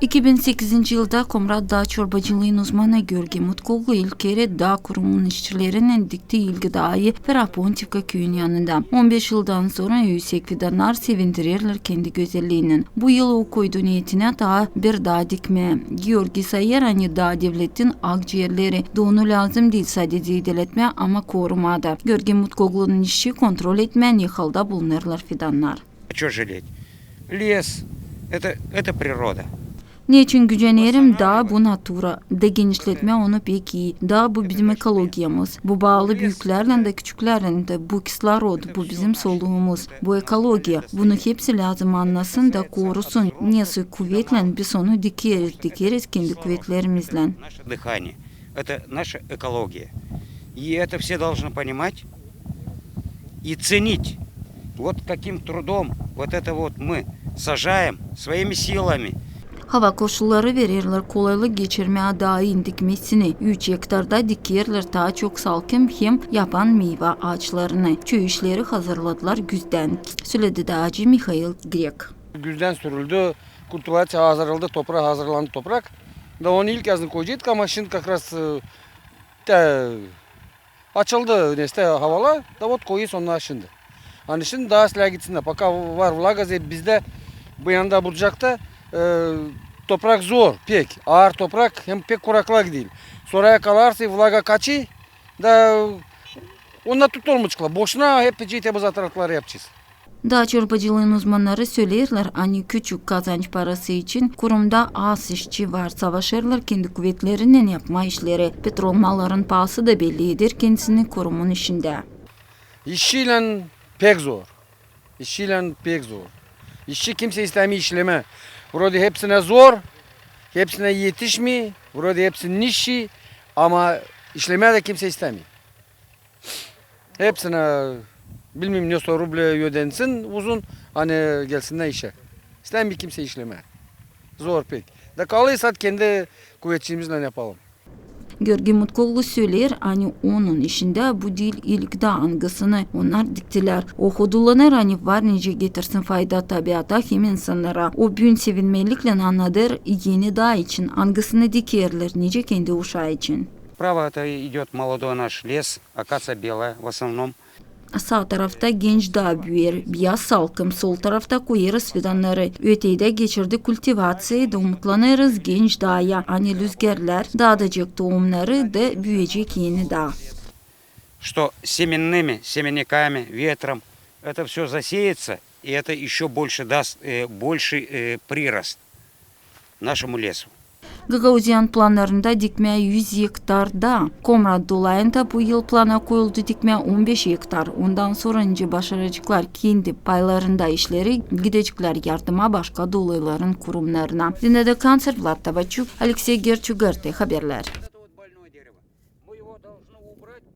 2008 yılda Komrat Dağ Çorbacılığın uzmanı Gölge Mutkoğlu ilk kere dağ kurumunun işçilerinin diktiği ilgi dağı Ferapontivka köyün yanında. 15 yıldan sonra yüksek fidanlar sevindirirler kendi güzelliğinin. Bu yıl o koydu niyetine daha bir dağ dikme. Georgi Sayer hani dağ devletin akciğerleri. De onu lazım değil sadece ilerletme ama korumada. Gölge Mutkoğlu'nun işi kontrol etmeyen yıkılda bulunurlar fidanlar. А что жалеть? Лес это, это природа. Niçin gücenirim? Dağ bu natura. De genişletme onu pek iyi. Dağ bu bizim ekologiyamız. Bu bağlı büyüklerle de küçüklerle de bu kislorod, bu bizim soluğumuz. Bu ekologiya. Bunu hepsi lazım anlasın da korusun. Neyse kuvvetle biz onu dikeriz, dikeriz kendi kuvvetlerimizle. Наше дыхание. Это наша экология. И это все должны понимать и ценить. Вот каким трудом вот это вот мы сажаем своими силами. Hava koşulları verirler kolaylık geçirmeye dağın dikmesini. 3 hektarda dikerler daha çok salkım hem yaban meyve ağaçlarını. Köy işleri hazırladılar güzden. Söyledi dağcı Mikhail Grek. Güzden sürüldü, kultivatsiya hazırlandı, toprağa hazırlandı toprak. Da onu ilk yazın koyacaktık ama şimdi как раз e, de, açıldı neste havalar. Da ot koyu sonra şimdi. Hani şimdi daha silah gitsin de. Fakat var vlaga bizde bu yanda bucakta e, toprak zor pek. Ağır toprak hem pek kuraklık değil. Sonra yakalarsa vlaga kaçı da onunla tutulmuş çıkıyor. Boşuna hep ciddi zatıratlar yapacağız. Dağ uzmanları söylerler hani küçük kazanç parası için kurumda az işçi var savaşırlar kendi kuvvetlerinden yapma işleri. Petrol malların pahası da bellidir kendisini kurumun işinde. İşçiyle pek zor. İşçiyle pek zor. İşçi kimse istemiyor işleme. Burada hepsine zor, hepsine yetişmiyor. Burada hepsinin işi ama işlemeye de kimse istemiyor. Hepsine bilmem ne ruble ödensin uzun hani gelsinler işe. İstemiyor kimse işleme. Zor pek. Da kalırsa kendi kuvvetçimizle yapalım. Görgü Mutkoğlu söyler hani onun işinde bu değil ilk dağ angısını onlar diktiler. O hudulanır hani var nice getirsin fayda tabiata hem insanlara. O gün sevinmelikle anladır yeni dağ için angısını dikerler nice kendi uşağı için. Справа это идет молодой наш лес, акация белая в основном. сау тарафта генж дабюер бия салкым сол тарафта куера свиданлары өтейде кечирди культивация да умутланырыз генж дая ани лүзгерлер дадыжек тоумлары да бүйежек ени да что семенными семенниками ветром? Это все засеется и это еще больше даст э, больше э, прирост нашему лесу. Gagauziyan planlarında dikme 100 hektarda. Komrad dolayında bu yıl plana koyuldu dikme 15 hektar. Ondan sonra önce başaracaklar kendi paylarında işleri gidecekler yardıma başka dolayların kurumlarına. Dinledi kanser Vlad Tavaçuk, Alexey Gerçugarte haberler.